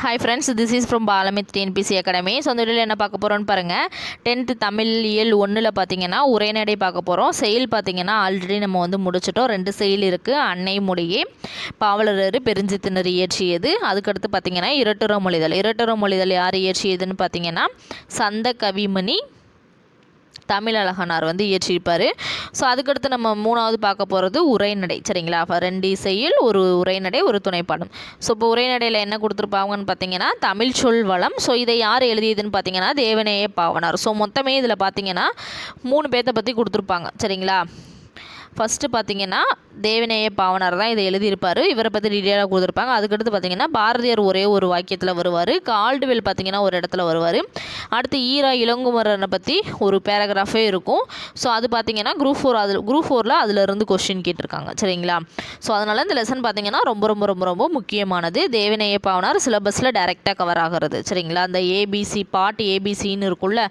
Hi friends this is from பாலமித் TNPSC academy so அந்த வீடியோவில் என்ன பார்க்க போகிறோன்னு பாருங்கள் டென்த்து தமிழ் இயல் ஒன்றில் பார்த்தீங்கன்னா உரைநடை பார்க்க போகிறோம் செயல் பார்த்தீங்கன்னா ஆல்ரெடி நம்ம வந்து முடிச்சிட்டோம். ரெண்டு செயல் இருக்குது அன்னை மொழியே பாவலரர் பெருஞ்சித்தினர் இயற்றியது. அதுக்கடுத்து பார்த்தீங்கன்னா இரட்டுற மொழிதல். இரட்டுற மொழிதல் யார் இயற்றியதுன்னு பார்த்தீங்கன்னா சந்த கவிமணி தமிழழகனார் வந்து இயற்றியிருப்பார். ஸோ அதுக்கடுத்து நம்ம மூணாவது பார்க்க போகிறது உரைநடை சரிங்களா? அப்போ ரெண்டு இசையில் ஒரு உரைநடை ஒரு துணைப்பாடம். ஸோ இப்போ உரைநடையில் என்ன கொடுத்துருப்பாங்கன்னு பார்த்தீங்கன்னா தமிழ் சொல் வளம். ஸோ இதை யார் எழுதியதுன்னு பார்த்தீங்கன்னா தேவநேய பாவனார். ஸோ மொத்தமே இதில் பார்த்தீங்கன்னா மூணு பேர்த்த பற்றி கொடுத்துருப்பாங்க சரிங்களா? ஃபஸ்ட்டு பார்த்தீங்கன்னா தேவநேய பாவனார் தான் இதை எழுதியிருப்பார். இவரை பற்றி டீட்டெயிலாக கொடுத்துருப்பாங்க. அதுக்கடுத்து பார்த்தீங்கன்னா பாரதியார் ஒரே ஒரு வாக்கியத்தில் வருவார். கால்டுவெல் பார்த்தீங்கன்னா ஒரு இடத்துல வருவார். அடுத்து ஈரா இளங்குமரனை பற்றி ஒரு பேராகிராஃபே இருக்கும். ஸோ அது பார்த்தீங்கன்னா குரூப் ஃபோர் அதில் குரூப் ஃபோரில் அதிலிருந்து கொஷின் கேட்டிருக்காங்க. சரிங்களா? ஸோ அதனால் இந்த லெசன் பார்த்தீங்கன்னா ரொம்ப ரொம்ப ரொம்ப ரொம்ப முக்கியமானது. தேவநேய பாவனார் சிலபஸில் டைரெக்டாக கவர் ஆகிறது. சரிங்களா? அந்த ஏபிசி பாட்டு ஏபிசின்னு இருக்கும்ல.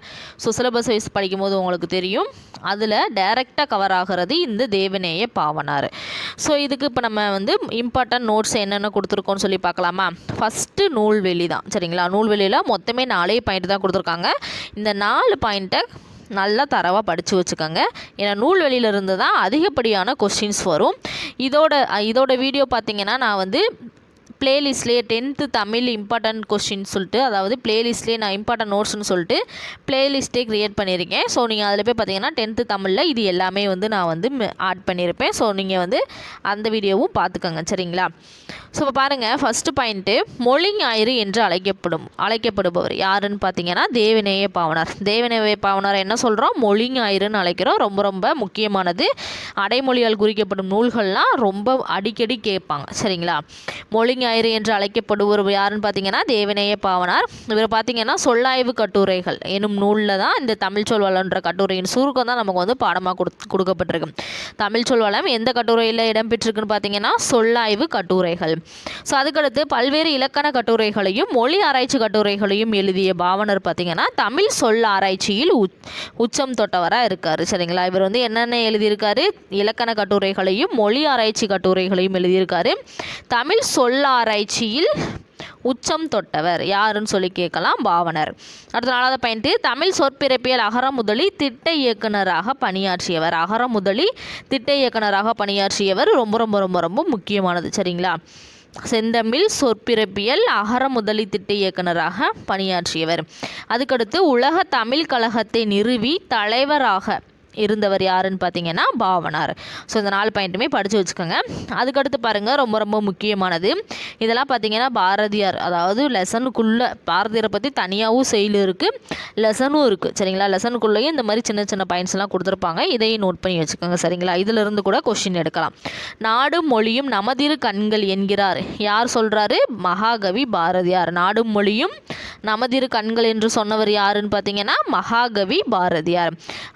ஸோ சிலபஸ் வைஸ் படிக்கும்போது உங்களுக்கு தெரியும். அதில் டைரெக்டாக கவர் ஆகிறது இந்த தேவநேய பாவனார். ஸோ இதுக்கு இப்போ நம்ம வந்து இம்பார்ட்டன்ட் நோட்ஸ் என்னென்ன கொடுத்துருக்கோம்னு சொல்லி பார்க்கலாமா? ஃபஸ்ட்டு நூல்வெளி தான் சரிங்களா? நூல்வெளியில் மொத்தமே நாலே பாயிண்ட் தான் கொடுத்துருக்காங்க. இந்த நாலு பாயிண்ட்டை நல்லா தரவாக படித்து வச்சுக்கோங்க. ஏன்னா நூல்வெளியிலிருந்து தான் அதிகப்படியான கொஸ்டின்ஸ் வரும். இதோட இதோட வீடியோ பார்த்தீங்கன்னா நான் வந்து பிளேலிஸ்ட்லேயே டென்த்து தமிழ் இம்பார்ட்டன்ட் கொஸ்டின் சொல்லிட்டு அதாவது பிளேலிஸ்ட்லேயே நான் இம்பார்ட்டன்ட் நோட்ஸ்னு சொல்லிட்டு பிளேலிஸ்ட்டே க்ரியேட் பண்ணியிருக்கேன். ஸோ நீங்கள் அதில் போய் பார்த்தீங்கன்னா டென்த்து தமிழில் இது எல்லாமே வந்து நான் வந்து ஆட் பண்ணியிருப்பேன். ஸோ நீங்கள் வந்து அந்த வீடியோவும் பார்த்துக்கோங்க சரிங்களா? ஸோ இப்போ பாருங்கள் ஃபஸ்ட்டு பாயிண்ட்டு மொழி ஞாயிறு என்று அழைக்கப்படும் அழைக்கப்படுபவர் யாருன்னு பார்த்தீங்கன்னா தேவநேய பாவனார். தேவநேய பாவனார் என்ன சொல்கிறோம் மொழி ஞாயிறுன்னு அழைக்கிறோம். ரொம்ப ரொம்ப முக்கியமானது. அடைமொழியால் குறிக்கப்படும் நூல்கள்லாம் ரொம்ப அடிக்கடி கேட்பாங்க சரிங்களா? மொழி ஞாயிறு என்று அழைக்கப்படுவர் யாருன்னு பார்த்தீங்கன்னா தேவநேய பாவனார். இவர் பார்த்தீங்கன்னா சொல்லாய்வு கட்டுரைகள். எனும் நூலில் தான் இந்த தமிழ் சொல் வளம்ன்ற கட்டுரையின் சுருக்கம் தான் நமக்கு வந்து பாடமாக கொடு கொடுக்கப்பட்டிருக்கு. தமிழ் சொல் வளம் எந்த கட்டுரையில் இடம்பெற்றிருக்குன்னு பார்த்தீங்கன்னா சொல்லாய்வு கட்டுரைகள். ஸோ அதுக்கடுத்து பல்வேறு இலக்கண கட்டுரைகளையும் மொழி ஆராய்ச்சி கட்டுரைகளையும் எழுதிய பாவனர் பார்த்தீங்கன்னா தமிழ் சொல் ஆராய்ச்சியில் உச்சம் தொட்டவராக இருக்கார். சரிங்களா? இவர் வந்து என்னென்ன எழுதியிருக்காரு? இலக்கண கட்டுரைகளையும் மொழி ஆராய்ச்சி கட்டுரைகளையும் எழுதியிருக்காரு. தமிழ் சொல்லார் ஆராய்ச்சியில் உச்சம் தொட்டவர். யாருன்னு சொல்லி கேட்கலாம். பாவனர். அடுத்த நாலாவது பாயிண்ட்டு தமிழ் சொற்பிறப்பியல் அகர முதலி திட்ட இயக்குனராக பணியாற்றியவர். அகர முதலி திட்ட இயக்குனராக பணியாற்றியவர் ரொம்ப ரொம்ப ரொம்ப ரொம்ப முக்கியமானது. சரிங்களா? செந்தமிழ் சொற்பிறப்பியல் அகர முதலி திட்ட இயக்குனராக பணியாற்றியவர். அதுக்கடுத்து உலக தமிழ் கழகத்தை நிறுவி தலைவராக இருந்தவர் யாருன்னு பார்த்தீங்கன்னா பாவனார். ஸோ இந்த நாலு பாயிண்ட்டுமே படித்து வச்சுக்கோங்க. அதுக்கடுத்து பாருங்கள் ரொம்ப ரொம்ப முக்கியமானது. இதெல்லாம் பார்த்தீங்கன்னா பாரதியார் அதாவது லெசனுக்குள்ளே பாரதியாரை பற்றி தனியாகவும் செயல் இருக்குது லெசனும் இருக்குது சரிங்களா? லெசனுக்குள்ளேயும் இந்த மாதிரி சின்ன சின்ன பாயிண்ட்ஸ்லாம் கொடுத்துருப்பாங்க. இதையும் நோட் பண்ணி வச்சுக்கோங்க சரிங்களா? இதிலிருந்து கூட கொஷின் எடுக்கலாம். நாடும் மொழியும் நமதிரு கண்கள் என்கிறார். யார் சொல்கிறாரு மகாகவி பாரதியார். நாடும் மொழியும் நமதிரு கண்கள் என்று சொன்னவர் யாருன்னு பார்த்தீங்கன்னா மகாகவி பாரதியார்.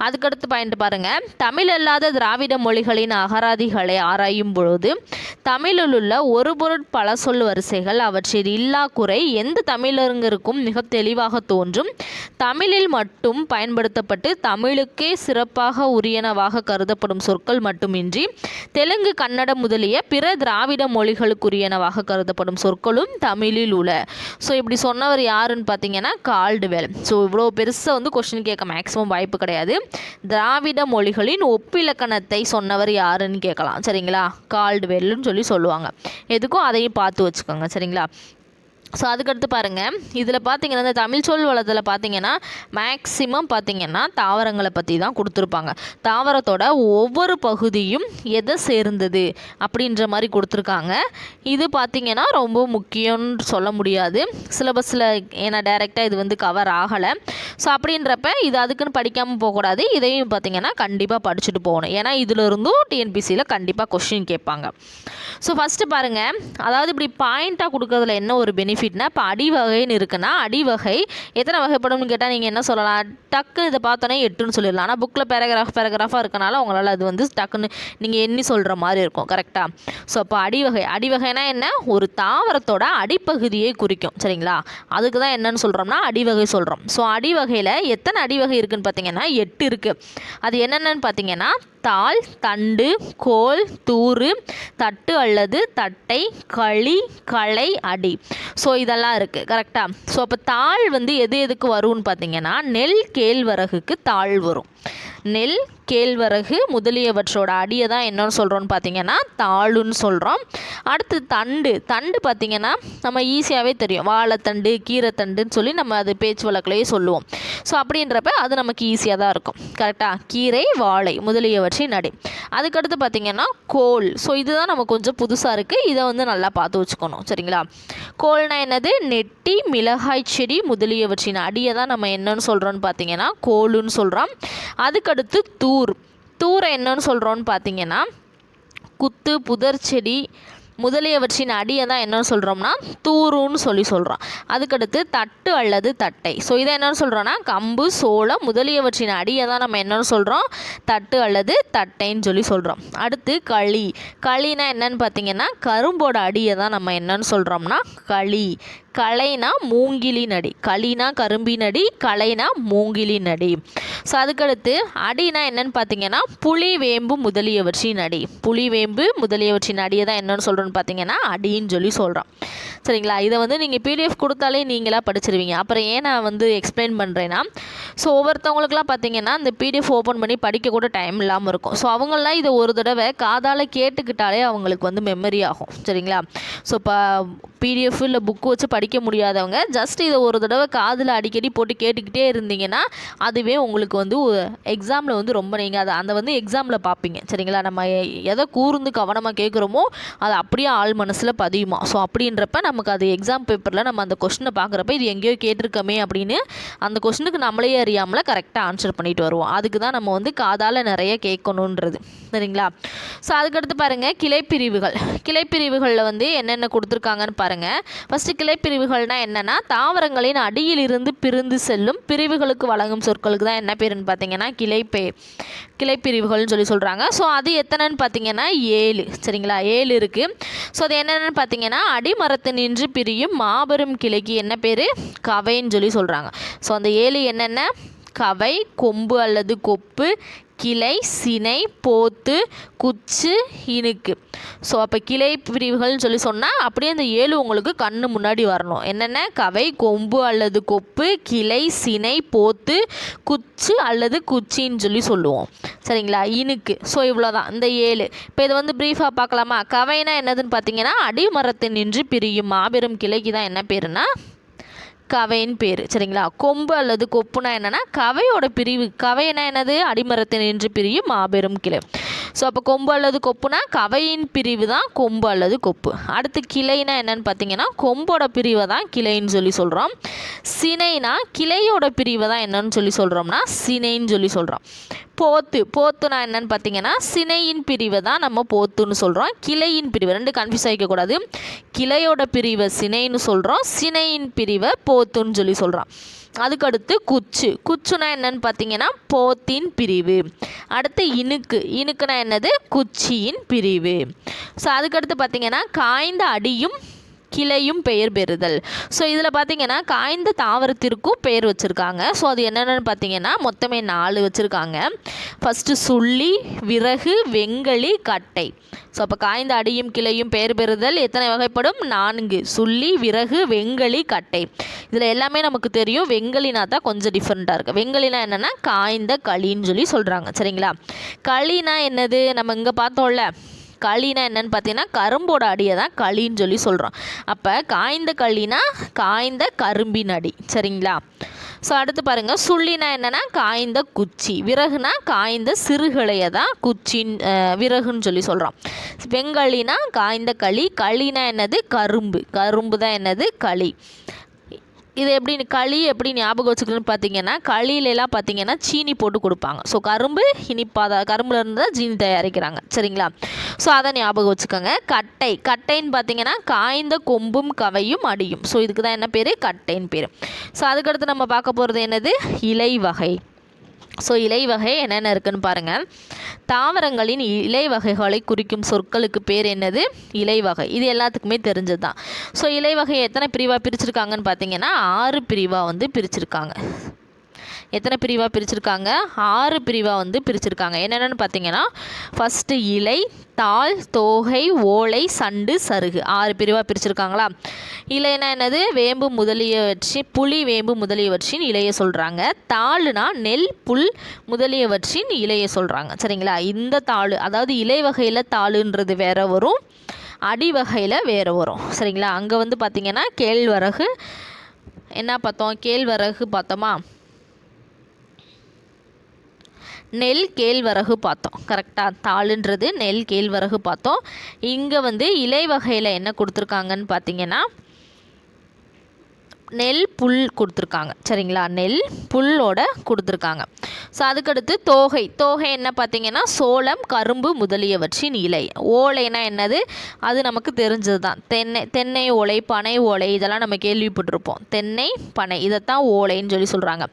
அதுக்கடுத்து பாயிண்ட் பாருங்க. தமிழ் அல்லாத திராவிட மொழிகளின் அகராதிகளை ஆராயும் பொழுது தமிழில் உள்ள ஒரு பொருட் பல சொல் வரிசைகள் அவற்றில் இல்லா குறை எந்த தமிழருங்கருக்கும் மிக தெளிவாக தோன்றும். தமிழில் மட்டும் பயன்படுத்தப்பட்டு தமிழுக்கே சிறப்பாக உரியனவாக கருதப்படும் சொற்கள் மட்டுமின்றி தெலுங்கு கன்னடம் முதலிய பிற திராவிட மொழிகளுக்குரியனவாக கருதப்படும் சொற்களும் தமிழில் உள்ள. ஸோ இப்படி சொன்னவர் யாருன்னு பார்த்தீங்கன்னா கால்டுவெல். ஸோ இவ்வளோ பெருசாக வந்து கொஸ்டின் கேட்க மேக்ஸிமம் வாய்ப்பு கிடையாது. திராவிட மொழிகளின் ஒப்பிலக்கணத்தை சொன்னவர் யாருன்னு கேட்கலாம். சரிங்களா? கால்டுவெல்லுன்னு சொல்லி சொல்லுவாங்க. எதுக்கும் அதையும் பார்த்து வச்சுக்கோங்க. சரிங்களா? ஸோ அதுக்கடுத்து பாருங்கள் இதில் பார்த்தீங்கன்னா இந்த தமிழ் சொல் வளத்தில் பார்த்தீங்கன்னா மேக்ஸிமம் பார்த்தீங்கன்னா தாவரங்களை பற்றி தான் கொடுத்துருப்பாங்க. தாவரத்தோட ஒவ்வொரு பகுதியும் எதை சேர்ந்தது அப்படின்ற மாதிரி கொடுத்துருக்காங்க. இது பார்த்தீங்கன்னா ரொம்ப முக்கியம்னு சொல்ல முடியாது. சிலபஸில் ஏன்னா டைரெக்டாக இது வந்து கவர் ஆகலை. ஸோ அப்படின்றப்ப இது அதுக்குன்னு படிக்காமல் போகக்கூடாது. இதையும் பார்த்தீங்கன்னா கண்டிப்பாக படிச்சுட்டு போகணும். ஏன்னா இதிலிருந்தும் டிஎன்பிசியில் கண்டிப்பாக கொஷின் கேட்பாங்க. ஸோ ஃபஸ்ட்டு பாருங்கள் அதாவது இப்படி பாயிண்ட்டாக கொடுக்கறதுல என்ன ஒரு பெனிஃபிட் பெனிஃபிட்னா இப்போ அடிவகைன்னு இருக்குன்னா அடிவகை எத்தனை வகைப்படும்னு கேட்டால் நீங்கள் என்ன சொல்லலாம்? டக்குன்னு இதை பார்த்தோன்னே எட்டுன்னு சொல்லிடலாம். ஆனால் புக்கில் பேராகிராஃப் பேராகிராஃபாக இருக்கனால உங்களால் அது வந்து டக்குன்னு நீங்கள் எண்ணி சொல்கிற மாதிரி இருக்கும். கரெக்டாக ஸோ அப்போ அடிவகை அடிவகைனா என்ன? ஒரு தாவரத்தோட அடிப்பகுதியை குறிக்கும். சரிங்களா? அதுக்கு தான் என்னன்னு சொல்கிறோம்னா அடிவகை சொல்கிறோம் ஸோ அடிவகையில் எத்தனை அடிவகை இருக்குதுன்னு பார்த்தீங்கன்னா எட்டு இருக்குது அது என்னென்னு பார்த்தீங்கன்னா தாள் தண்டு கோல் தூறு தட்டு அல்லது தட்டை களி களை அடி. ஸோ இதெல்லாம் இருக்குது கரெக்டாக ஸோ அப்போ தாள் வந்து எது எதுக்கு வரும்னு பார்த்தீங்கன்னா நெல் கேழ்வரகுக்கு தாள் வரும். நெல் கேழ்வரகு முதலியவற்றோட அடியை தான் என்னன்னு சொல்கிறோன்னு பார்த்தீங்கன்னா தாளுன்னு சொல்கிறோம் அடுத்து தண்டு. தண்டு பார்த்திங்கன்னா நம்ம ஈஸியாகவே தெரியும். வாழைத்தண்டு கீரைத்தண்டுன்னு சொல்லி நம்ம அது பேச்சு வழக்கிலேயே சொல்லுவோம். ஸோ அப்படின்றப்ப அது நமக்கு ஈஸியாக தான் இருக்கும். கரெக்டாக கீரை வாழை முதலியவற்றின் அடி. அதுக்கடுத்து பார்த்தீங்கன்னா கோல். ஸோ இதுதான் நம்ம கொஞ்சம் புதுசாக இருக்குது இதை வந்து நல்லா பார்த்து வச்சுக்கணும். சரிங்களா? கோல்னா என்னது? நெட்டி மிளகாய் செடி முதலியவற்றின் அடியை தான் நம்ம என்னன்னு சொல்கிறோன்னு பார்த்தீங்கன்னா கோலுன்னு சொல்கிறோம் அதுக்கடுத்து தூ தூர். தூரை என்னன்னு சொல்கிறோன்னு பார்த்தீங்கன்னா குத்து புதர் செடி முதலியவற்றின் அடியை தான் என்னன்னு சொல்கிறோம்னா தூருன்னு சொல்லி சொல்கிறோம் அதுக்கடுத்து தட்டு அல்லது தட்டை. ஸோ இதை என்னன்னு சொல்கிறோன்னா கம்பு சோளம் முதலியவற்றின் அடியை தான் நம்ம என்னன்னு சொல்கிறோம் தட்டு அல்லது தட்டைன்னு சொல்லி சொல்கிறோம் அடுத்து களி. களினா என்னன்னு பார்த்தீங்கன்னா கரும்போட அடியை தான் நம்ம என்னன்னு சொல்கிறோம்னா களி. கலைனா மூங்கிலி நடி. களினா கரும்பின் அடி கலைனா மூங்கிலின் அடி ஸோ அதுக்கடுத்து அடினா என்னன்னு பார்த்தீங்கன்னா புளி வேம்பு முதலியவற்றின் அடி. புளி வேம்பு முதலியவற்றின் அடியை தான் என்னன்னு சொல்கிறோன்னு பார்த்தீங்கன்னா அடின்னு சொல்லி சொல்கிறோம் சரிங்களா? இதை வந்து நீங்கள் பிடிஎஃப் கொடுத்தாலே நீங்களாக படிச்சிருவீங்க. அப்புறம் ஏன் நான் வந்து எக்ஸ்பிளைன் பண்ணுறேன்னா ஸோ ஒவ்வொருத்தவங்களுக்குலாம் பார்த்தீங்கன்னா இந்த பிடிஎஃப் ஓப்பன் பண்ணி படிக்கக்கூட டைம் இல்லாமல் இருக்கும். ஸோ அவங்களாம் இதை ஒரு தடவை காதால் கேட்டுக்கிட்டாலே அவங்களுக்கு வந்து மெமரி ஆகும். சரிங்களா? ஸோ இப்போ பிடிஎஃப் இல்லை புக்கு வச்சு படிக்க முடியாதவங்க ஜஸ்ட் இதை ஒரு தடவை காதில் அடிக்கடி போட்டு கேட்டுக்கிட்டே இருந்தீங்கன்னா அதுவே உங்களுக்கு வந்து எக்ஸாமில் வந்து ரொம்ப நீங்கள் அதை அந்த வந்து எக்ஸாமில் பார்ப்பீங்க. சரிங்களா? நம்ம எ- எதை கூர்ந்து கவனமாக கேட்குறோமோ அது அப்படியே ஆள் மனசில் பதியுமா? ஸோ அப்படின்றப்ப நம்ம நமக்கு அது எக்ஸாம் பேப்பரில் நம்ம அந்த கொஷினை பார்க்குறப்ப இது எங்கேயோ கேட்டிருக்கோமே அப்படின்னு அந்த கொஷினுக்கு நம்மளே அறியாமல் கரெக்டாக ஆன்சர் பண்ணிட்டு வருவோம். அதுக்கு தான் நம்ம வந்து காதால் நிறைய கேட்கணுன்றது. சரிங்களா? ஸோ அதுக்கடுத்து பாருங்கள் கிளைப்பிரிவுகள். கிளைப்பிரிவுகளில் வந்து என்னென்ன கொடுத்துருக்காங்கன்னு பாருங்கள் ஃபஸ்ட்டு கிளைப்பிரிவுகள்னால் என்னென்னா தாவரங்களின் அடியிலிருந்து பிரிந்து செல்லும் பிரிவுகளுக்கு வழங்கும் சொற்களுக்கு தான் என்ன பேருன்னு பார்த்தீங்கன்னா கிளைப்பே. கிளைப்பிரிவுகள்னு சொல்லி சொல்கிறாங்க ஸோ அது எத்தனைன்னு பார்த்தீங்கன்னா ஏழு. சரிங்களா? ஏழு இருக்குது ஸோ அது என்னென்னு பார்த்தீங்கன்னா அடிமரத்து நின்று பிரியும் மாபெரும் கிளைக்கு என்ன பேர்? கவைன்னு சொல்லி சொல்கிறாங்க ஸோ அந்த ஏழு என்னென்ன? கவை கொம்பு அல்லது கொப்பு கிளை சினை போத்து குச்சு இனுக்கு ஸோ அப்போ கிளை பிரிவுகள்னு சொல்லி சொன்னால் அப்படியே அந்த ஏழு உங்களுக்கு கண்ணு முன்னாடி வரணும். என்னென்ன? கவை கொம்பு அல்லது கொப்பு கிளை சினை போத்து குச்சு அல்லது குச்சின்னு சொல்லி சொல்லுவோம். சரிங்களா? இனுக்கு ஸோ இவ்வளோதான் இந்த ஏழு. இப்போ இதை வந்து ப்ரீஃபாக பார்க்கலாமா? கவைனா என்னதுன்னு பார்த்தீங்கன்னா அடிமரத்தை நின்று பிரியும் மாபெரும் கிளைக்கு தான் என்ன பேருன்னா கவைன்னு பேர். சரிங்களா? கொம்பு அல்லது கொப்புனா என்னன்னா கவையோட பிரிவு. கவைனா என்னது? அடிமரத்தை நின்று பிரியும் மாபெரும் கிளை. ஸோ அப்போ கொம்பு அல்லது கொப்புனா கவையின் பிரிவு தான் கொம்பு அல்லது கொப்பு. அடுத்து கிளைனா என்னன்னு பார்த்தீங்கன்னா கொம்போட பிரிவை தான் கிளைன்னு சொல்லி சொல்கிறோம் சினைனா கிளையோட பிரிவை தான் என்னன்னு சொல்லி சொல்கிறோம்னா சினைன்னு சொல்லி சொல்கிறோம் போத்து போத்துனா என்னன்னு பார்த்தீங்கன்னா சினையின் பிரிவை தான் நம்ம போத்துன்னு சொல்கிறோம் கிளையின் பிரிவு ரெண்டு கன்ஃபியூஸ் ஆகிக்கக்கூடாது கிளையோட பிரிவை சினைன்னு சொல்கிறோம் சினையின் பிரிவை போத்துன்னு சொல்லி சொல்கிறோம் அதுக்கடுத்து குச்சு. குச்சுனா என்னன்னு பார்த்தீங்கன்னா போத்தின் பிரிவு. அடுத்து இனுக்கு இனுக்குனா என்னது? குச்சியின் பிரிவு. ஸோ அதுக்கடுத்து பார்த்தீங்கன்னா காய்ந்த அடியும் கிளையும் பெயர் பெறுதல். ஸோ இதில் பார்த்தீங்கன்னா காய்ந்த தாவரத்திற்கும் பெயர் வச்சுருக்காங்க. ஸோ அது என்னென்னு பார்த்தீங்கன்னா மொத்தமே நாலு வச்சுருக்காங்க. ஃபஸ்ட்டு சுள்ளி விறகு வெங்களி கட்டை. ஸோ அப்போ காய்ந்த அடியும் கிளையும் பெயர் பெறுதல் எத்தனை வகைப்படும்? நான்கு. சுள்ளி விறகு வெங்களி கட்டை. இதில் எல்லாமே நமக்கு தெரியும். வெங்கலினா தான் கொஞ்சம் டிஃப்ரெண்ட்டாக இருக்குது வெங்கலினா என்னென்னா காய்ந்த களின்னு சொல்லி சொல்கிறாங்க சரிங்களா? களினா என்னது? நம்ம இங்கே பார்த்தோம்ல. களினா என்னன்னு பார்த்தீங்கன்னா கரும்போட அடியை தான் களின்னு சொல்லி சொல்கிறோம் அப்போ காய்ந்த களினா காய்ந்த கரும்பின் அடி. சரிங்களா? ஸோ அடுத்து பாருங்கள் சுள்ளினா என்னென்னா காய்ந்த குச்சி. விறகுனா காய்ந்த சிறுகளையை தான் குச்சின் விறகுன்னு சொல்லி சொல்கிறோம் வெங்களினா காய்ந்த களி களினா என்னது? கரும்பு. கரும்பு தான் என்னது? களி. இது எப்படின்னு களி எப்படி ஞாபகம் வச்சுக்கணும்னு பார்த்தீங்கன்னா களியிலலாம் பார்த்தீங்கன்னா சீனி போட்டு கொடுப்பாங்க. ஸோ கரும்பு இனிப்பாத கரும்புல இருந்து தான் சீனி தயாரிக்கிறாங்க. சரிங்களா? ஸோ அதை ஞாபகம் வச்சுக்கோங்க. கட்டை. கட்டைன்னு பார்த்தீங்கன்னா காய்ந்த கொம்பும் கவையும் அடியும். ஸோ இதுக்கு தான் என்ன பேர்? கட்டைன்னு பேர். ஸோ அதுக்கடுத்து நம்ம பார்க்க போகிறது என்னது? இலை வகை. ஸோ இலை வகை என்னென்ன இருக்குன்னு பாருங்கள் தாவரங்களின் இலை வகைகளை குறிக்கும் சொற்களுக்கு பேர் என்னது? இலை வகை. இது எல்லாத்துக்குமே தெரிஞ்சது தான் ஸோ இலை வகை எத்தனை பிரிவாக பிரிச்சிருக்காங்கன்னு பார்த்தீங்கன்னா ஆறு பிரிவாக வந்து பிரிச்சிருக்காங்க. எத்தனை பிரிவாக பிரிச்சிருக்காங்க? ஆறு பிரிவாக வந்து பிரிச்சிருக்காங்க. என்னென்னு பார்த்தீங்கன்னா ஃபஸ்ட்டு இலை தாள் தோகை ஓலை சண்டு சருகு. ஆறு பிரிவாக பிரிச்சிருக்காங்களா? இலைனா என்னது? வேம்பு முதலியவற்றி புளி வேம்பு முதலியவற்றின் இலையை சொல்கிறாங்க தாளுனா நெல் புல் முதலியவற்றின் இலையை சொல்கிறாங்க சரிங்களா? இந்த தாள் அதாவது இலை வகையில் தாளுன்றது வேற வரும் அடி வகையில் வேறு வரும். சரிங்களா? அங்கே வந்து பார்த்திங்கன்னா கேழ்வரகு என்ன பார்த்தோம்? கேழ்வரகு பார்த்தோமா? நெல் கேழ்வரகு பார்த்தோம். கரெக்டாக தாளுன்றது நெல் கேழ்வரகு பார்த்தோம். இங்கே வந்து இலை வகையில் என்ன கொடுத்துருக்காங்கன்னு பார்த்தீங்கன்னா நெல் புல் கொடுத்துருக்காங்க. சரிங்களா? நெல் புல்லோட கொடுத்துருக்காங்க. ஸோ அதுக்கடுத்து தோகை. தோகை என்ன பார்த்தீங்கன்னா சோளம் கரும்பு முதலியவற்றின் இலை. ஓலைனா என்னது? அது நமக்கு தெரிஞ்சது தான் தென்னை தென்னை ஓலை பனை ஓலை இதெல்லாம் நம்ம கேள்விப்பட்டிருப்போம். தென்னை பனை இதைத்தான் ஓலைன்னு சொல்லி சொல்கிறாங்க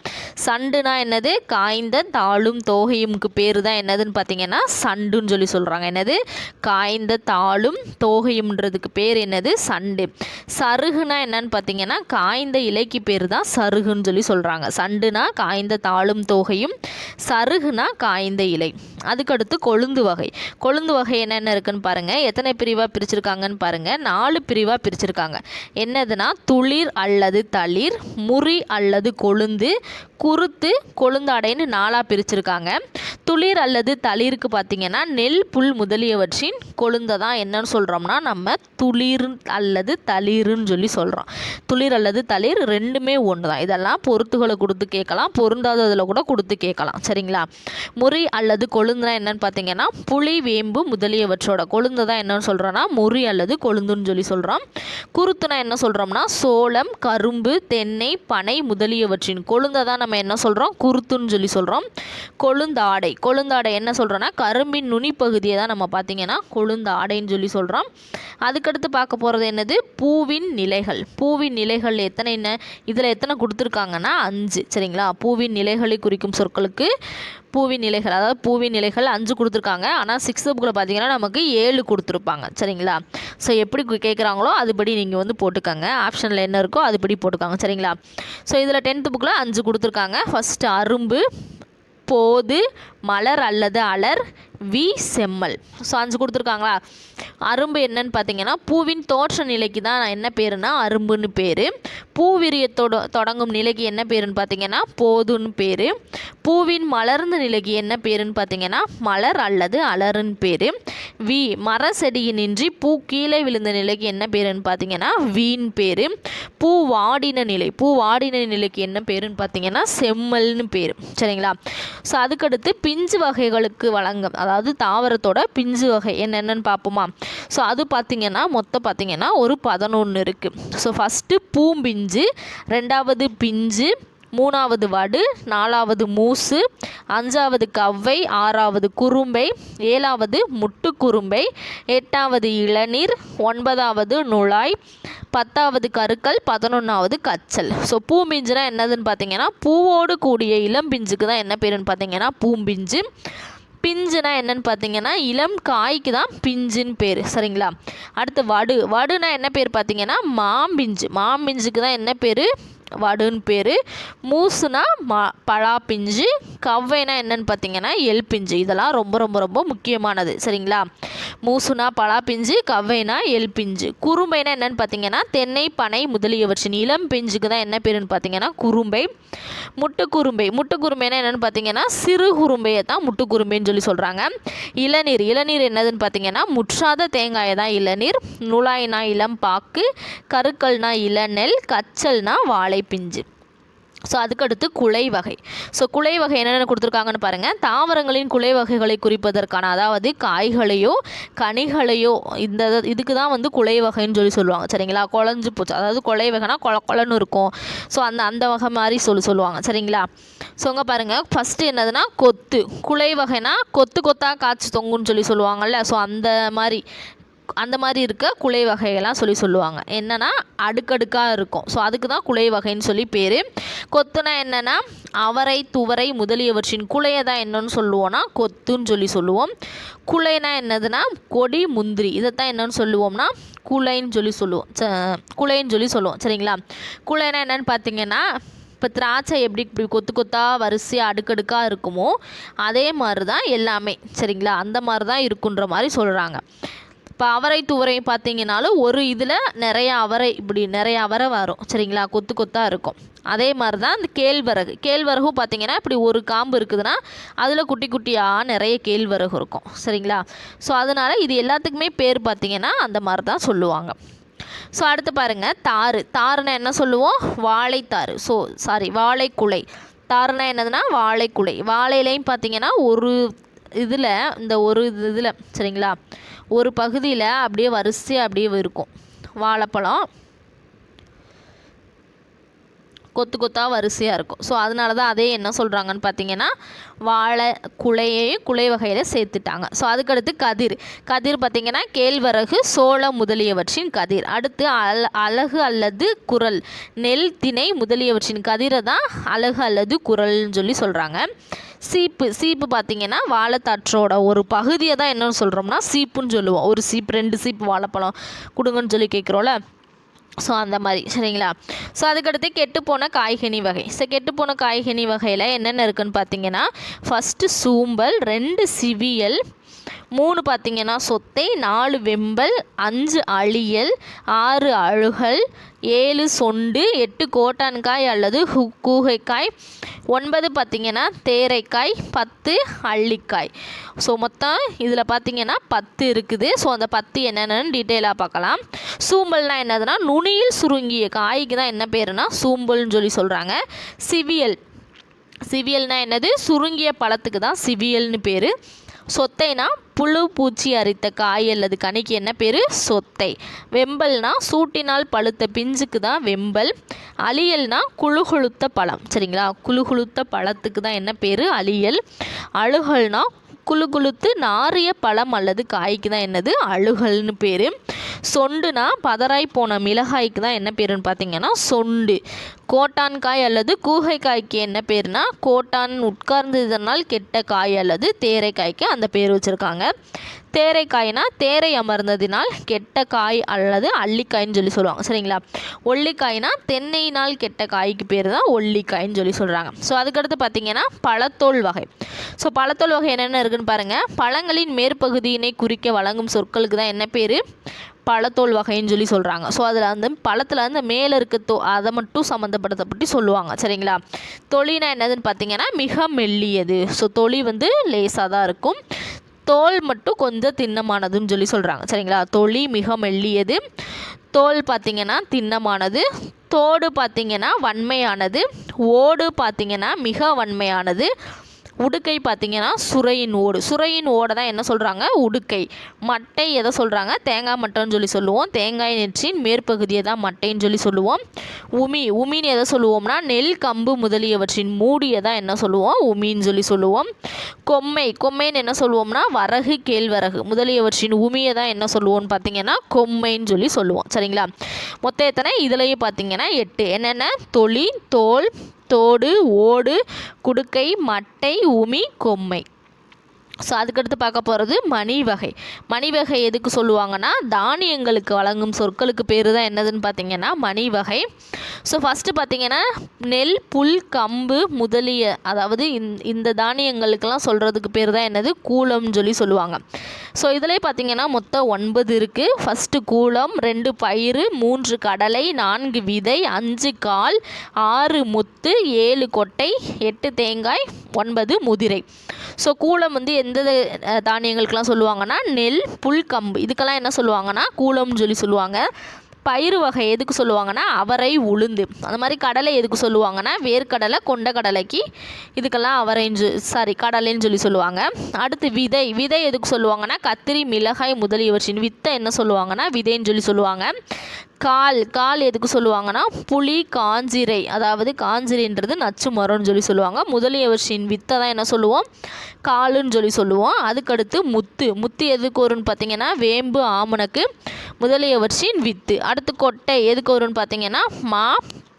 சண்டுனா என்னது? காய்ந்த தாளும் தோகையும்க்கு பேர் தான் என்னதுன்னு பார்த்தீங்கன்னா சண்டுன்னு சொல்லி சொல்கிறாங்க என்னது? காய்ந்த தாளும் தோகையும்ன்றதுக்கு பேர் என்னது? சண்டு. சருகுனா என்னன்னு பார்த்தீங்கன்னா காய் காய்ந்த இலைக்கு பேர் தான் சருகுன்னு சொல்லி சொல்கிறாங்க சண்டுனா காய்ந்த தாளும் தோகையும் சருகுனா காய்ந்த இலை. அதுக்கடுத்து கொழுந்து வகை. கொழுந்து வகை என்னென்ன இருக்குன்னு பாருங்கள் எத்தனை பிரிவாக பிரிச்சிருக்காங்கன்னு பாருங்கள் நாலு பிரிவாக பிரிச்சிருக்காங்க. என்னதுன்னா துளிர் அல்லது தளிர் முறி அல்லது கொழுந்து குருத்து கொழுந்தாடைன்னு நாலாக பிரிச்சிருக்காங்க. துளிர் அல்லது தளிருக்கு பார்த்திங்கன்னா நெல் புல் முதலியவற்றின் கொழுந்தை தான் என்னன்னு சொல்கிறோம்னா நம்ம துளிர் அல்லது தளிர்னு சொல்லி சொல்கிறோம் துளிர் அல்லது தளிர் ரெண்டுமே ஒன்று தான். இதெல்லாம் பொருத்துகளை கொடுத்து கேட்கலாம் பொருந்தாததில் கூட கொடுத்து கேட்கலாம். சரிங்களா? முறி அல்லது கொழுந்துனா என்னன்னு பார்த்தீங்கன்னா புளி வேம்பு முதலியவற்றோட கொழுந்தை தான் என்னன்னு சொல்கிறோன்னா முறி அல்லது கொழுந்துன்னு சொல்லி சொல்கிறோம் குருத்துனா என்ன சொல்கிறோம்னா சோளம் கரும்பு தென்னை பனை முதலியவற்றின் கொழுந்தை தான் நம்ம என்ன சொல்கிறோம் குருத்துன்னு சொல்லி சொல்கிறோம் கொழுந்தாடை. கொழுந்தாடை என்ன சொல்கிறோன்னா கரும்பின் நுனி பகுதியை தான் நம்ம பார்த்தீங்கன்னா கொழுந்தாடைன்னு சொல்லி சொல்கிறோம் அதுக்கடுத்து பார்க்க போகிறது என்னது? பூவின் நிலைகள். பூவின் நிலைகள் எத்தனை என்ன? இதில் எத்தனை கொடுத்துருக்காங்கன்னா அஞ்சு. சரிங்களா? பூவின் நிலைகளை குறிக்கும் சொற்களுக்கு பூவின் நிலைகள் அதாவது பூவின் நிலைகள் அஞ்சு கொடுத்துருக்காங்க. ஆனால் சிக்ஸ்த்து புக்கில் பார்த்தீங்கன்னா நமக்கு ஏழு கொடுத்துருப்பாங்க. சரிங்களா? ஸோ எப்படி கேட்குறாங்களோ அதுபடி நீங்கள் வந்து போட்டுக்கோங்க. ஆப்ஷனில் என்ன இருக்கோ அதுபடி போட்டுக்கோங்க. சரிங்களா? ஸோ இதில் டென்த்து புக்கில் அஞ்சு கொடுத்துருக்காங்க. ஃபஸ்ட்டு அரும்பு போது மலர் அல்லது அலர் வி. செம்மல். ஸோ அஞ்சு கொடுத்துருக்காங்களா? அரும்பு என்னன்னு பார்த்தீங்கன்னா பூவின் தோற்ற நிலைக்கு தான் என்ன பேருனா அரும்புன்னு பேர். பூவிரியத்தோட தொடங்கும் நிலைக்கு என்ன பேருன்னு பார்த்தீங்கன்னா போதுன்னு பேர். பூவின் மலர்ந்த நிலைக்கு என்ன பேருன்னு பார்த்தீங்கன்னா மலர் அல்லது அலருன்னு பேர். வி. மர செடியினின்றி பூ கீழே விழுந்த நிலைக்கு என்ன பேருன்னு பார்த்தீங்கன்னா வீண் பேர். பூ வாடின நிலை பூ வாடின நிலைக்கு என்ன பேருன்னு பார்த்தீங்கன்னா செம்மல்னு பேர். சரிங்களா? ஸோ அதுக்கடுத்து பிஞ்சு வகைகளுக்கு வழங்கும் அதாவது தாவரத்தோட பிஞ்சு வகை. என்னென்னு பார்ப்போமா? ஸோ அது பார்த்திங்கன்னா மொத்தம் பார்த்தீங்கன்னா ஒரு பதினொன்று இருக்குது ஸோ ஃபஸ்ட்டு பூம்பிஞ்சு ரெண்டாவது பிஞ்சு மூணாவது வடு நாலாவது மூசு அஞ்சாவது கவ்வை ஆறாவது குறும்பை ஏழாவது முட்டுக்குறும்பை எட்டாவது இளநீர் ஒன்பதாவது நுழாய் பத்தாவது கருக்கல் பதினொன்றாவது கச்சல். ஸோ பூம்பிஞ்சுனா என்னதுன்னு பார்த்தீங்கன்னா பூவோடு கூடிய இளம் பிஞ்சுக்கு தான் என்ன பேருன்னு பார்த்தீங்கன்னா பூம்பிஞ்சு. பிஞ்சுனா என்னன்னு பார்த்தீங்கன்னா இளம் காய்க்கு தான் பிஞ்சுன்னு பேர். சரிங்களா? அடுத்து வடு. வடுனா என்ன பேர் பார்த்தீங்கன்னா மாம்பிஞ்சு. மாம்பிஞ்சுக்கு தான் என்ன பேர்? வடுன்னு பேர். மூசுனா மா பலா பிஞ்சு கவ்வைனா என்னன்னு பார்த்தீங்கன்னா எல் பிஞ்சு. இதெல்லாம் ரொம்ப ரொம்ப ரொம்ப முக்கியமானது. சரிங்களா? மூசுனா பலா பிஞ்சு கவ்வைனா எல் பிஞ்சு. குறும்பைனா என்னன்னு பார்த்தீங்கன்னா தென்னை பனை முதலியவற்றின் இளம் பிஞ்சுக்கு தான் என்ன பேருன்னு பார்த்தீங்கன்னா குறும்பை. முட்டுக்குறும்பை. முட்டுக்குறும்பைனா என்னன்னு பார்த்தீங்கன்னா சிறு குறும்பையை தான் முட்டுக்குறும்பைன்னு சொல்லி சொல்கிறாங்க இளநீர். இளநீர் என்னதுன்னு பார்த்தீங்கன்னா முற்றாத தேங்காயை தான் இளநீர். நுழாய்னா இளம் பாக்கு கருக்கல்னா இளநெல் கச்சல்னா வாழை வாழைப்பிஞ்சு ஸோ அதுக்கடுத்து குலை வகை. ஸோ குலை வகை என்னென்ன கொடுத்துருக்காங்கன்னு பாருங்கள் தாவரங்களின் குலை வகைகளை குறிப்பதற்கான அதாவது காய்களையோ கனிகளையோ இந்த இதுக்கு தான் வந்து குலை வகைன்னு சொல்லி சொல்லுவாங்க. சரிங்களா? குழஞ்சு போச்சு. அதாவது குலை வகைனா கொல கொலன்னு இருக்கும். ஸோ அந்த அந்த வகை மாதிரி சொல்லி சொல்லுவாங்க. சரிங்களா? ஸோ அங்கே பாருங்கள் ஃபஸ்ட்டு என்னதுன்னா கொத்து. குலை வகைனா கொத்து கொத்தாக காய்ச்சி தொங்குன்னு சொல்லி சொல்லுவாங்கல்ல. ஸோ அந்த மாதிரி அந்த மாதிரி இருக்க குலை வகையெல்லாம் சொல்லி சொல்லுவாங்க. என்னென்னா அடுக்கடுக்காக இருக்கும். ஸோ அதுக்கு தான் குலை வகைன்னு சொல்லி பேர். கொத்துனா என்னென்னா அவரை துவரை முதலியவற்றின் குலையை தான் என்னன்னு சொல்லுவோம்னா கொத்துன்னு சொல்லி சொல்லுவோம். குலைனா என்னதுன்னா கொடி முந்திரி. இதைத்தான் என்னன்னு சொல்லுவோம்னா குலைன்னு சொல்லி சொல்லுவோம். ச- குலைன்னு சொல்லி சொல்லுவோம். சரிங்களா? குலைனா என்னன்னு பார்த்தீங்கன்னா இப்போ திராட்சை எப்படி இப்படி கொத்து கொத்தா வரிசையாக அடுக்கடுக்காக இருக்குமோ அதே மாதிரி தான் எல்லாமே. சரிங்களா? அந்த மாதிரி தான் இருக்குன்ற மாதிரி சொல்கிறாங்க இப்போ அவரை துவரை பார்த்தீங்கனாலும் ஒரு இதில் நிறைய அவரை இப்படி நிறைய அவரை வரும். சரிங்களா? கொத்து கொத்தாக இருக்கும். அதே மாதிரி தான் இந்த கேழ்வரகு. கேழ்வரகும் பார்த்தீங்கன்னா இப்படி ஒரு காம்பு இருக்குதுன்னா அதில் குட்டி குட்டியாக நிறைய கேழ்வரகு இருக்கும். சரிங்களா? ஸோ அதனால் இது எல்லாத்துக்குமே பேர் பார்த்தீங்கன்னா அந்த மாதிரி தான் சொல்லுவாங்க. ஸோ அடுத்து பாருங்கள் தாறு. தாருன்னா என்ன சொல்லுவோம்? வாழைத்தாறு. So sorry வாழைக்குலை. தாருனா என்னதுன்னா வாழைக்குலை. வாழையிலையும் பார்த்தீங்கன்னா ஒரு இதில் இந்த ஒரு இதில் சரிங்களா? ஒரு பகுதியில் அப்படியே வரிசையாக அப்படியே இருக்கும். வாழைப்பழம் கொத்து கொத்தாக வரிசையாக இருக்கும். ஸோ அதனால தான் அதே என்ன சொல்கிறாங்கன்னு பார்த்தீங்கன்னா வாழை குலையையும் குலை வகையில் சேர்த்துட்டாங்க. ஸோ அதுக்கடுத்து கதிர். கதிர் பார்த்திங்கன்னா கேழ்வரகு சோளம் முதலியவற்றின் கதிர். அடுத்து அல் அழகு அல்லது குரல். நெல் திணை முதலியவற்றின் கதிரை தான் அழகு அல்லது குரல்னு சொல்லி சொல்கிறாங்க சீப்பு சீப்பு பார்த்திங்கன்னா வாழைத்தாற்றோட ஒரு பகுதியை தான் என்னன்னு சொல்கிறோம்னா சீப்புன்னு சொல்லுவோம். ஒரு சீப்பு ரெண்டு சீப்பு வாழைப்பழம் கொடுங்கன்னு சொல்லி கேட்குறோம்ல ஸோ அந்த மாதிரி. சரிங்களா? ஸோ அதுக்கடுத்து கெட்டுப்போன காய்கனி வகை. ஸோ கெட்டுப்போன காய்கனி வகையில் என்னென்ன இருக்குன்னு பார்த்தீங்கன்னா ஃபஸ்ட்டு சூம்பல் ரெண்டு சிவியல் மூணு பார்த்திங்கன்னா சொத்தை நாலு வெம்பல் அஞ்சு அழியல் ஆறு அழுகல் ஏழு சொண்டு எட்டு கோட்டான்காய் அல்லது கூகைக்காய் ஒன்பது பார்த்திங்கன்னா தேரைக்காய் பத்து அள்ளிக்காய். ஸோ மொத்தம் இதில் பார்த்திங்கன்னா பத்து இருக்குது. ஸோ அந்த பத்து என்னென்னு டீட்டெயிலாக பார்க்கலாம். சூம்பல்னால் என்னதுன்னா நுனியில் சுருங்கிய காய்க்கு தான் என்ன பேருனா சூம்பல்னு சொல்லி சொல்கிறாங்க சிவியல். சிவியல்னால் என்னது? சுருங்கிய பழத்துக்கு தான் சிவியல்னு பேர். சொத்தைனா புழு பூச்சி அரித்த காய் அல்லது கனிக்கு என்ன பேர்? சொத்தை. வெம்பல்னா சூட்டினால் பழுத்த பிஞ்சுக்கு தான் வெம்பல். அலியல்னா குழுகுழுத்த பழம். சரிங்களா? குழுகுழுத்த பழத்துக்கு தான் என்ன பேர்? அலியல். அழுகல்னா குழு குழுத்து நாரிய பழம் அல்லது காய்க்கு தான் என்னது? அழுகல்னு பேர். சொண்டுனா பதறாய் போன மிளகாய்க்கு தான் என்ன பேருன்னு பார்த்தீங்கன்னா சொண்டு. கோட்டான் காய் அல்லது கூகை காய்க்கு என்ன பேர்னா கோட்டான் உட்கார்ந்ததனால் கெட்ட காய் அல்லது தேரைக்காய்க்கு அந்த பேர் வச்சுருக்காங்க. தேரைக்காய்னா தேரை அமர்ந்ததினால் கெட்ட காய் அல்லது அள்ளிக்காய்ன்னு சொல்லி சொல்லுவாங்க. சரிங்களா? ஒல்லிக்காய்னா தென்னையினால் கெட்ட காய்க்கு பேர் தான் ஒல்லிக்காய்ன்னு சொல்லி சொல்கிறாங்க ஸோ அதுக்கடுத்து பார்த்தீங்கன்னா பழத்தோல் வகை. ஸோ பழத்தோல் வகை என்னென்ன இருக்குன்னு பாருங்கள் பழங்களின் மேற்பகுதியினை குறிக்க வழங்கும் சொற்களுக்கு தான் என்ன பேர்? பழத்தோல் வகைன்னு சொல்லி சொல்கிறாங்க ஸோ அதில் வந்து பழத்தில் வந்து மேலே இருக்க தோ அதை மட்டும் சம்மந்தப்படுத்தப்பட்டு பற்றி சொல்லுவாங்க. சரிங்களா? தொழினா என்னதுன்னு பார்த்தீங்கன்னா மிக மெல்லியது. ஸோ தொழி வந்து லேசாக தான் இருக்கும். தோல் மட்டும் கொஞ்சம் திண்ணமானதுன்னு சொல்லி சொல்கிறாங்க சரிங்களா? தொழி மிக மெல்லியது. தோல் பார்த்திங்கன்னா திண்ணமானது. தோடு பார்த்திங்கன்னா வன்மையானது. ஓடு பார்த்திங்கன்னா மிக வன்மையானது. உடுக்கை பார்த்தீங்கன்னா சுரையின் ஓடு. சுரையின் ஓடை தான் என்ன சொல்கிறாங்க உடுக்கை. மட்டை எதை சொல்கிறாங்க தேங்காய் மட்டைன்னு சொல்லி சொல்லுவோம். தேங்காய் நெற்றின் மேற்பகுதியை தான் மட்டைன்னு சொல்லி சொல்லுவோம். உமி. உமின்னு எதை சொல்லுவோம்னா நெல் கம்பு முதலியவற்றின் மூடியை தான் என்ன சொல்லுவோம்? உமின்னு சொல்லி சொல்லுவோம். கொம்மை. கொம்மைன்னு என்ன சொல்லுவோம்னா வரகு கேழ்வரகு முதலியவற்றின் உமியை தான் என்ன சொல்லுவோம்னு பார்த்தீங்கன்னா கொம்மைன்னு சொல்லி சொல்லுவோம். சரிங்களா? மொத்த எத்தனை? இதுலேயும் பார்த்தீங்கன்னா எட்டு. என்னென்ன? தொளி தோல் தோடு ஓடு குடுக்கை மட்டை உமி கொம்மை. ஸோ அதுக்கடுத்து பார்க்க போகிறது மணி வகை. மணி வகை எதுக்கு சொல்லுவாங்கன்னா தானியங்களுக்கு வழங்கும் சொற்களுக்கு பேர் தான் என்னதுன்னு பார்த்தீங்கன்னா மணி வகை. ஸோ ஃபஸ்ட்டு பார்த்தீங்கன்னா நெல் புல் கம்பு முதலிய அதாவது இந்த இந்த தானியங்களுக்கெல்லாம் சொல்கிறதுக்கு பேர் தான் என்னது? கூலம்னு சொல்லி சொல்லுவாங்க. ஸோ இதிலே பார்த்தீங்கன்னா மொத்தம் ஒன்பது இருக்குது ஃபஸ்ட்டு கூலம் ரெண்டு பயிறு மூன்று கடலை நான்கு விதை அஞ்சு கால் ஆறு முத்து ஏழு கொட்டை எட்டு தேங்காய் ஒன்பது முதிரை. ஸோ கூலம் வந்து எந்த எந்த தானியங்களுக்கெல்லாம் சொல்லுவாங்கன்னா நெல் புல் கம்பு இதுக்கெல்லாம் என்ன சொல்லுவாங்கன்னா கூலம்னு சொல்லி சொல்லுவாங்க. பயிறு வகை எதுக்கு சொல்லுவாங்கன்னா அவரை உளுந்து. அந்த மாதிரி கடலை எதுக்கு சொல்லுவாங்கன்னா வேர்க்கடலை கொண்ட கடலைக்கு இதுக்கெல்லாம் அவரைன்னு சாரி கடலைன்னு சொல்லி சொல்லுவாங்க. அடுத்து விதை. விதை எதுக்கு சொல்லுவாங்கன்னா கத்திரி மிளகாய் முதலியவற்றின். வித்தை என்ன சொல்லுவாங்கன்னா விதைன்னு சொல்லி சொல்லுவாங்க. கால் கால் எதுக்கு சொல்லுவாங்கன்னா புளி காஞ்சிரை. அதாவது காஞ்சிரைன்றது நச்சு மரம்னு சொல்லி சொல்லுவாங்க. முதலியவற்றின் வித்தை தான் என்ன சொல்லுவோம்? காலுன்னு சொல்லி சொல்லுவோம். அதுக்கடுத்து முத்து. முத்து எதுக்கு வரும்னு பார்த்தீங்கன்னா வேம்பு ஆமணக்கு முதலியவற்றின் வித்து. அடுத்து கொட்டை எதுக்கு வரும்னு பார்த்தீங்கன்னா மா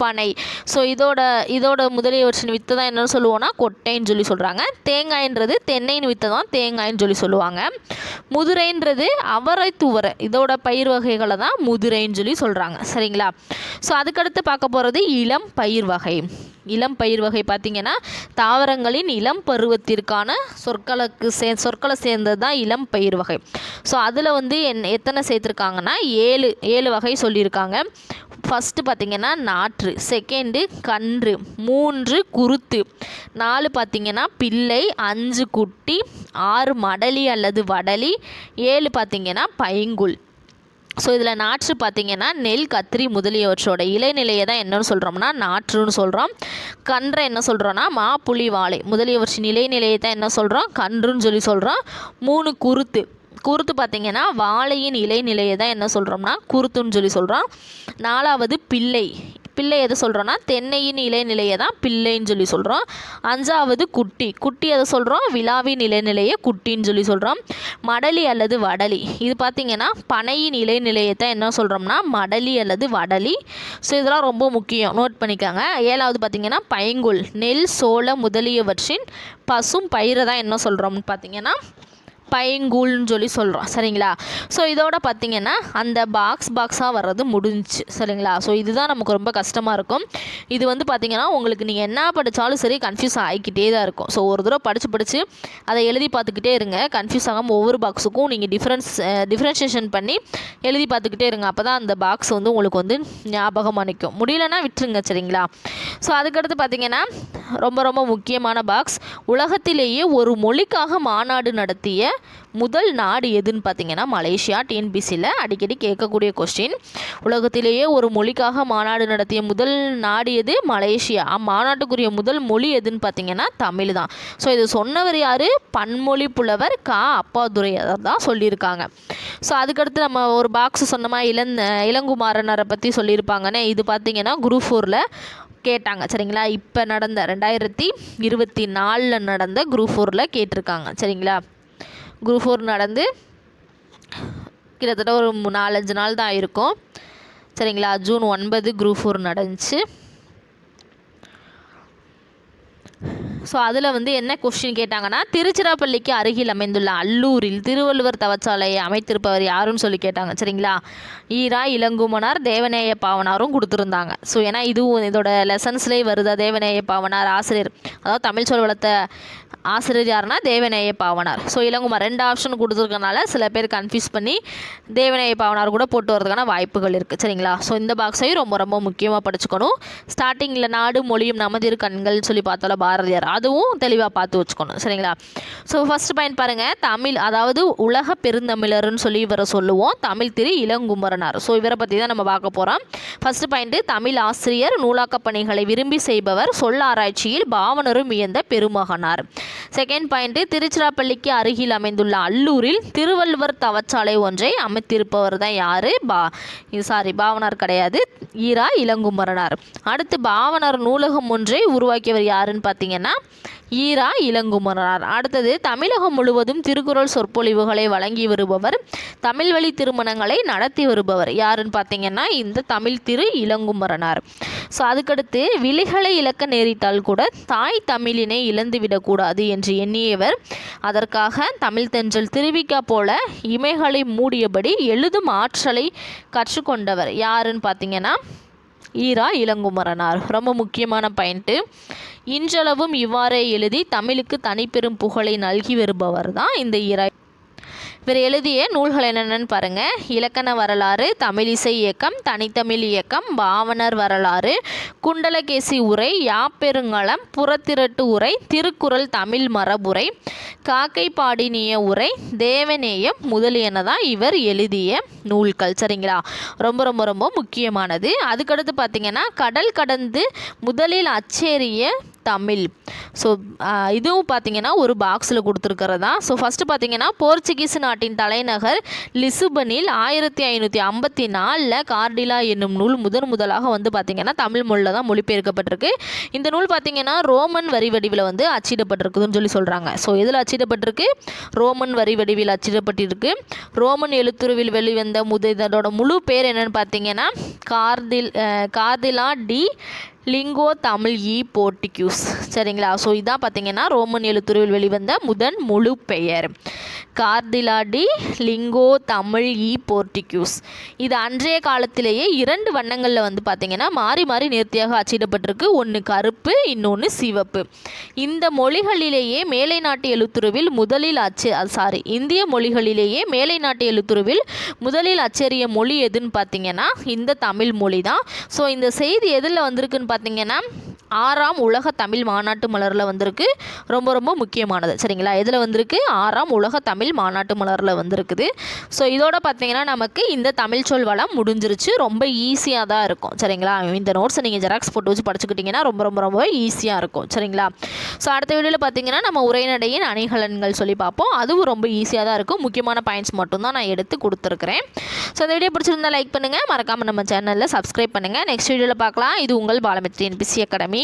பனை. ஸோ இதோட இதோட முதலியவற்றின் வித்தை தான் என்னென்னு சொல்லுவோம்னா கொட்டைன்னு சொல்லி சொல்கிறாங்க தேங்காய்ன்றது தென்னையின் வித்தை தான் தேங்காய்ன்னு சொல்லி சொல்லுவாங்க. முதுரைன்றது அவரை துவரை இதோட பயிர் வகைகளை தான் முதுரைன்னு சொல்லி சொல்கிறாங்க சொல்கிறாங்க சரிங்களா? ஸோ அதுக்கடுத்து பார்க்க போகிறது இளம் பயிர் வகை. இளம் பயிர் வகை பார்த்திங்கன்னா தாவரங்களின் இளம் பருவத்திற்கான சொற்களுக்கு சே சொற்களை சேர்ந்தது தான் இளம் பயிர் வகை. ஸோ அதில் வந்து என் எத்தனை சேர்த்துருக்காங்கன்னா ஏழு ஏழு வகை சொல்லியிருக்காங்க. ஃபஸ்ட்டு பார்த்திங்கன்னா நாற்று. செகண்டு கன்று. மூன்று குருத்து. நாலு பார்த்திங்கன்னா பிள்ளை. அஞ்சு குட்டி. ஆறு மடலி அல்லது வடலி. ஏழு பார்த்திங்கன்னா பைங்குல். ஸோ இதில் நாற்று பார்த்திங்கன்னா நெல் கத்திரி முதலியவற்றோட இலைநிலையை தான் என்னன்னு சொல்கிறோம்னா நாற்றுன்னு சொல்கிறோம் கன்றை என்ன சொல்கிறோன்னா மா புளி வாழை முதலியவற்றின் இலைநிலையை தான் என்ன சொல்கிறோம் கன்றுன்னு சொல்லி சொல்கிறோம் மூணு குருத்து. குருத்து பார்த்திங்கன்னா வாழையின் இலைநிலையை தான் என்ன சொல்கிறோம்னா குருத்துன்னு சொல்லி சொல்கிறோம் நாலாவது பிள்ளை. பிள்ளை எதை சொல்கிறோன்னா தென்னையின் இலைநிலையை தான் பிள்ளைன்னு சொல்லி சொல்கிறோம் அஞ்சாவது குட்டி. குட்டி எதை சொல்கிறோம் விழாவின் இலைநிலையை குட்டின்னு சொல்லி சொல்கிறோம் மடலி அல்லது வடலி. இது பார்த்திங்கன்னா பனையின் இலைநிலையை தான் என்ன சொல்கிறோம்னா மடலி அல்லது வடலி. ஸோ இதெல்லாம் ரொம்ப முக்கியம். நோட் பண்ணிக்கோங்க. ஏழாவது பார்த்திங்கன்னா பைங்குல். நெல் சோளம் முதலியவற்றின் பசும் பயிரை தான் என்ன சொல்கிறோம்னு பார்த்திங்கன்னா பைங்கூழ்னு சொல்லி சொல்கிறோம் சரிங்களா? ஸோ இதோட பார்த்திங்கன்னா அந்த பாக்ஸ் பாக்ஸாக வர்றது முடிஞ்சிச்சு சரிங்களா? ஸோ இதுதான் நமக்கு ரொம்ப கஷ்டமாக இருக்கும். இது வந்து பார்த்திங்கன்னா உங்களுக்கு நீங்கள் என்ன படித்தாலும் சரி கன்ஃபியூஸ் ஆகிக்கிட்டே தான் இருக்கும். ஸோ ஒரு தடவை படித்து படித்து அதை எழுதி பார்த்துக்கிட்டே இருங்க. கன்ஃபியூஸ் ஆகாமல் ஒவ்வொரு பாக்ஸுக்கும் நீங்கள் டிஃப்ரென்ஸ் டிஃப்ரென்ஷியேஷன் பண்ணி எழுதி பார்த்துக்கிட்டே இருங்க. அப்போ தான் அந்த பாக்ஸ் வந்து உங்களுக்கு வந்து ஞாபகமாக நிற்கும் முடியலன்னா விட்டுருங்க சரிங்களா? ஸோ அதுக்கடுத்து பார்த்திங்கன்னா ரொம்ப ரொம்ப முக்கியமான பாக்ஸ் உலகத்திலேயே ஒரு மொழிக்காக மாநாடு நடத்திய முதல் நாடு எதுன்னு பார்த்தீங்கன்னா மலேசியா டிஎன்பிசியில் அடிக்கடி கேட்கக்கூடிய கொஸ்டின் உலகத்திலேயே ஒரு மொழிக்காக மாநாடு நடத்திய முதல் நாடு எது? மலேசியா. அம்மாநாட்டுக்குரிய முதல் மொழி எதுன்னு பார்த்தீங்கன்னா தமிழ் தான். ஸோ இது சொன்னவர் யார்? பன்மொழி புலவர் கா. அப்பாதுரை. தான் சொல்லியிருக்காங்க. ஸோ அதுக்கடுத்து நம்ம ஒரு பாக்ஸ் சொன்னமா? இளந் இளங்குமாரனரை பற்றி சொல்லியிருப்பாங்கன்னே. இது பார்த்தீங்கன்னா குரூப் ஃபோரில் கேட்டாங்க. சரிங்களா? இப்போ நடந்த ரெண்டாயிரத்தி இருபத்தி நாலில் நடந்த குரூப் ஃபோரில் கேட்டிருக்காங்க. சரிங்களா? குரூப் ஃபோர் நடந்து கிட்டத்தட்ட ஒரு நாலஞ்சு நாள் தான் இருக்கும் சரிங்களா? ஜூன் ஒன்பது குரூப் ஃபோர் நடந்துச்சு. ஸோ அதில் வந்து என்ன கொஸ்டின் கேட்டாங்கன்னா திருச்சிராப்பள்ளிக்கு அருகில் அமைந்துள்ள அல்லூரில் திருவள்ளுவர் தவச்சாலையை அமைத்திருப்பவர் யாருன்னு சொல்லி கேட்டாங்க சரிங்களா? ஈரா இளங்குமனார் தேவநேய பாவனாரும் கொடுத்துருந்தாங்க. ஸோ ஏன்னா இதுவும் இதோட லெசன்ஸ்லேயே வருதா தேவநேய பாவனார் ஆசிரியர். அதாவது தமிழ் சொல் வளத்தை ஆசிரியர் யாருன்னா தேவநேய பாவனார். ஸோ இளங்குமார் ரெண்டு ஆப்ஷன் கொடுத்துருக்கனால சில பேர் கன்ஃபியூஸ் பண்ணி தேவநேய பாவனார் கூட போட்டு வரதுக்கான வாய்ப்புகள் இருக்குது சரிங்களா? ஸோ இந்த பாக்ஸையும் ரொம்ப ரொம்ப முக்கியமாக படிச்சுக்கணும். ஸ்டார்டிங்கில் நாடு மொழியும் நமதிரு கண்கள் சொல்லி பார்த்தால பாரதியார். அதுவும் தெளிவாக பார்த்து வச்சுக்கணும். சரிங்களா? ஸோ ஃபஸ்ட் பாயிண்ட் பாருங்கள் தமிழ் அதாவது உலக பெருந்தமிழர்னு சொல்லி இவரை சொல்லுவோம். தமிழ் திரு இளங்குமரனார். ஸோ இவரை பற்றி தான் நம்ம பார்க்க போகிறோம் ஃபஸ்ட்டு பாயிண்ட்டு தமிழ் ஆசிரியர் நூலாக்கப் பணிகளை விரும்பி செய்பவர் சொல் ஆராய்ச்சியில் பாவனரும் வியந்த பெருமகனார். செகண்ட் பாயிண்ட்டு திருச்சிராப்பள்ளிக்கு அருகில் அமைந்துள்ள அல்லூரில் திருவள்ளுவர் தவச்சாலை ஒன்றை அமைத்திருப்பவர் தான் யார்? பா சாரி பாவனார் கிடையாது. ஈரா இளங்குமரனார். அடுத்து பாவனார் நூலகம் ஒன்றை உருவாக்கியவர் யாருன்னு பார்த்தீங்கன்னா ஈரா இளங்குமரனார் அடுத்தது தமிழகம் முழுவதும் திருக்குறள் சொற்பொழிவுகளை வழங்கி வருபவர் தமிழ் வழி திருமணங்களை நடத்தி வருபவர். யாருன்னு பார்த்தீங்கன்னா இந்த தமிழ் திரு இளங்குமரனார் ஸோ அதுக்கடுத்து விழிகளை இழக்க நேரிட்டால் கூட தாய் தமிழினை இழந்துவிடக்கூடாது என்று எண்ணியவர். அதற்காக தமிழ் தென்றல் திருவிக்கா போல இமைகளை மூடியபடி எழுதும் ஆற்றலை கற்றுக்கொண்டவர். யாருன்னு பார்த்தீங்கன்னா ஈரா இளங்குமரனார் ரொம்ப முக்கியமான பாயிண்ட்டு. இன்றளவும் இவ்வாறே எழுதி தமிழுக்கு தனிப்பெரும் புகழை நல்கி வருபவர் தான் இந்த இறை. இவர் எழுதிய நூல்கள் என்னென்னு பாருங்கள் இலக்கண வரலாறு தமிழிசை இயக்கம் தனித்தமிழ் இயக்கம் பாவனர் வரலாறு குண்டலகேசி உரை யாப்பெருங்களம் புறத்திரட்டு உரை திருக்குறள் தமிழ் மரபுரை காக்கை பாடினிய உரை தேவநேயம் முதலியன தான் இவர் எழுதிய நூல்கள். சரிங்களா? ரொம்ப ரொம்ப ரொம்ப முக்கியமானது. அதுக்கடுத்து பார்த்திங்கன்னா கடல் கடந்து முதலில் அச்சேறிய தமிழ். ஸோ இதுவும் பார்த்தீங்கன்னா ஒரு பாக்ஸில் கொடுத்துருக்கிறதா? ஸோ ஃபஸ்ட்டு பார்த்தீங்கன்னா போர்ச்சுகீஸ் நாட்டின் தலைநகர் லிசுபனில் ஆயிரத்தி ஐநூற்றி ஐம்பத்தி நாலில் கார்டிலா என்னும் நூல் முதன் முதலாக வந்து பார்த்திங்கன்னா தமிழ் மொழியில் தான் மொழிபெயர்க்கப்பட்டிருக்கு. இந்த நூல் பார்த்திங்கன்னா ரோமன் வரி வடிவில் வந்து அச்சிடப்பட்டிருக்குதுன்னு சொல்லி சொல்கிறாங்க ஸோ எதில் அச்சிடப்பட்டிருக்கு? ரோமன் வரி வடிவில் அச்சிடப்பட்டிருக்கு. ரோமன் எழுத்துருவில் வெளிவந்த முத இதோட முழு பேர் என்னன்னு பார்த்தீங்கன்னா கார்தில் கார்டிலா கார்திலா டி லிங்கோ தமிழ் இ போர்டிக்யூஸ் சரிங்களா? ஸோ இதான் பார்த்தீங்கன்னா ரோமன் எழுத்துருவில் வெளிவந்த முதன் முழு பெயர். கார்திலாடி லிங்கோ தமிழ் இ போர்டிக்யூஸ் இது அன்றைய காலத்திலேயே இரண்டு வண்ணங்களில் வந்து பார்த்தீங்கன்னா மாறி மாறி நேர்த்தியாக அச்சிடப்பட்டிருக்கு ஒன்று கருப்பு இன்னொன்று சிவப்பு. இந்த மொழிகளிலேயே மேலை நாட்டு எழுத்துருவில் முதலில் அச்சு சாரி இந்திய மொழிகளிலேயே மேலை நாட்டு எழுத்துருவில் முதலில் அச்சேறிய மொழி எதுன்னு பார்த்தீங்கன்னா இந்த தமிழ் மொழி தான் ஸோ இந்த செய்தி எதில் வந்திருக்குன்னு பார்த்தீங்கன்னா ஆறாம் உலக தமிழ் மாநாட்டு மலரில் வந்திருக்கு. ரொம்ப ரொம்ப முக்கியமானது. சரிங்களா? இதில் வந்திருக்கு? ஆறாம் உலக தமிழ் மாநாட்டு மலரில் வந்திருக்குது. ஸோ இதோட பார்த்தீங்கன்னா நமக்கு இந்த தமிழ் சொல் வளம் முடிஞ்சிருச்சு. ரொம்ப ஈஸியாக தான் இருக்கும். சரிங்களா? இந்த நோட்ஸை நீங்கள் ஜெராக்ஸ் போட்டு வச்சு படிச்சுக்கிட்டிங்கன்னா ரொம்ப ரொம்ப ரொம்ப ஈஸியாக இருக்கும். சரிங்களா? ஸோ அடுத்த வீடியோவில் பார்த்தீங்கன்னா நம்ம உரைநடையின் அணிகலன்கள் சொல்லி பார்ப்போம். அதுவும் ரொம்ப ஈஸியாக தான் இருக்கும். முக்கியமான பாயிண்ட்ஸ் மட்டும்தான் நான் எடுத்து கொடுத்துருக்குறேன். ஸோ இந்த வீடியோ பிடிச்சிருந்தா லைக் பண்ணுங்கள் மறக்காமல் நம்ம சேனலில் சப்ஸ்கிரைப் பண்ணுங்கள் நெக்ஸ்ட் வீடியோவில் பார்க்கலாம். இது உங்கள் பாலம் பாலமித்ரி என்பிசி அகாடமி